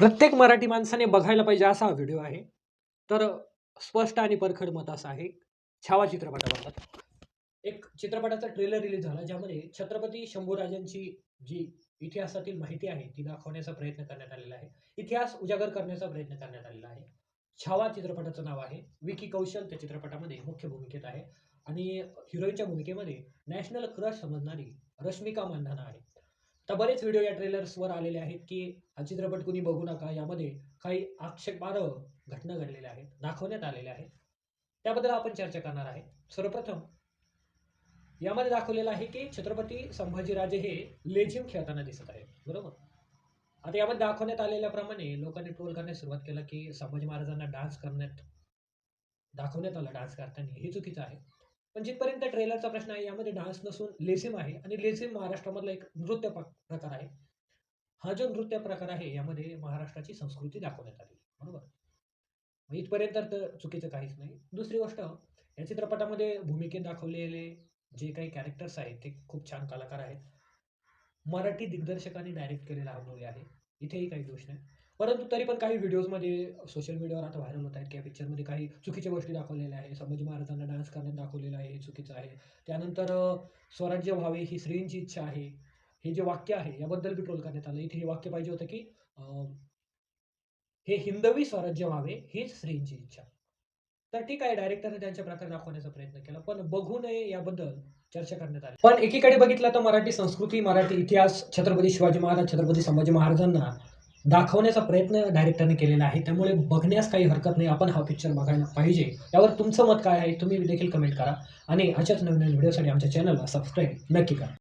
प्रत्येक मराठी माणसाने बघायला पाहिजे असा हा व्हिडिओ आहे. तर स्पष्ट आणि परखड मत असं आहे. छावा चित्रपटाबाबत. एक चित्रपटाचा ट्रेलर रिलीज झाला ज्यामध्ये छत्रपती शंभूराजांची जी इतिहासातील माहिती आहे ती दाखवण्याचा प्रयत्न करण्यात आलेला आहे. इतिहास उजागर करण्याचा प्रयत्न करण्यात आलेला आहे. छावा चित्रपटाचं नाव आहे. विकी कौशल त्या चित्रपटामध्ये मुख्य भूमिकेत आहे. आणि हिरोईनच्या भूमिकेमध्ये नॅशनल क्रश समजणारी रश्मिका मानधना आहे. तर बरेच व्हिडिओ या ट्रेलर्सवर आलेले आहेत की हा चित्रपट कुणी बघू नका यामध्ये काही आक्षेपार्ह घटना घडलेल्या आहेत दाखवण्यात आलेल्या आहेत. त्याबद्दल आपण चर्चा करणार आहे. सर्वप्रथम यामध्ये दाखवलेलं आहे की छत्रपती संभाजीराजे हे लेझिम खेळताना दिसत आहेत बरोबर? आता यामध्ये दाखवण्यात आलेल्याप्रमाणे लोकांनी ट्रोल करण्यास सुरुवात केलं की संभाजी महाराजांना डान्स करण्यात दाखवण्यात आलं डान्स करताना. हे चुकीचं आहे. पण जिथपर्यंत ट्रेलरचा प्रश्न आहे यामध्ये डान्स नसून लेझिम आहे आणि लेझिम महाराष्ट्रामधला एक नृत्य प- प्रकार आहे. हा जो नृत्य प्रकार आहे यामध्ये महाराष्ट्राची संस्कृती दाखवण्यात आली बरोबर? इथपर्यंत तर चुकीचं काहीच नाही. दुसरी गोष्ट या चित्रपटामध्ये भूमिकेत दाखवलेले जे काही कॅरेक्टर्स आहेत ते खूप छान कलाकार आहेत. मराठी दिग्दर्शकांनी डायरेक्ट केलेला हा मूवी आहे. इथेही काही दोष नाही. परंतु तरी पण काही व्हिडिओजमध्ये सोशल मीडियावर आता व्हायरल होत आहेत. किंवा पिक्चरमध्ये काही चुकीच्या गोष्टी दाखवलेल्या आहे संभाजी महाराजांना डान्स करण्यात दाखवलेलं आहे हे चुकीचं आहे. त्यानंतर स्वराज्य व्हावे ही स्त्रींची इच्छा आहे. हे जे वाक्य आहे याबद्दल बी ट्रोल करण्यात आलं. इथे हे वाक्य पाहिजे होतं की हे हिंदवी स्वराज्य व्हावे हीच स्त्रींची इच्छा. तर ठीक आहे डायरेक्टरने त्यांच्या प्रकार दाखवण्याचा प्रयत्न केला पण बघू नये याबद्दल चर्चा करण्यात आली. पण एकीकडे बघितलं तर मराठी संस्कृती मराठी इतिहास छत्रपती शिवाजी महाराज छत्रपती संभाजी महाराजांना दाखवण्याचा प्रयत्न डायरेक्टरने केलेला आहे. त्यामुळे बघण्यास काही हरकत नाही. आपण हा पिक्चर बघायला पाहिजे. यावर तुमचं मत काय आहे? तुम्ही देखील कमेंट करा. आणि अशाच नवीन नवीन व्हिडिओसाठी आमच्या चॅनलला सबस्क्राईब नक्की करा.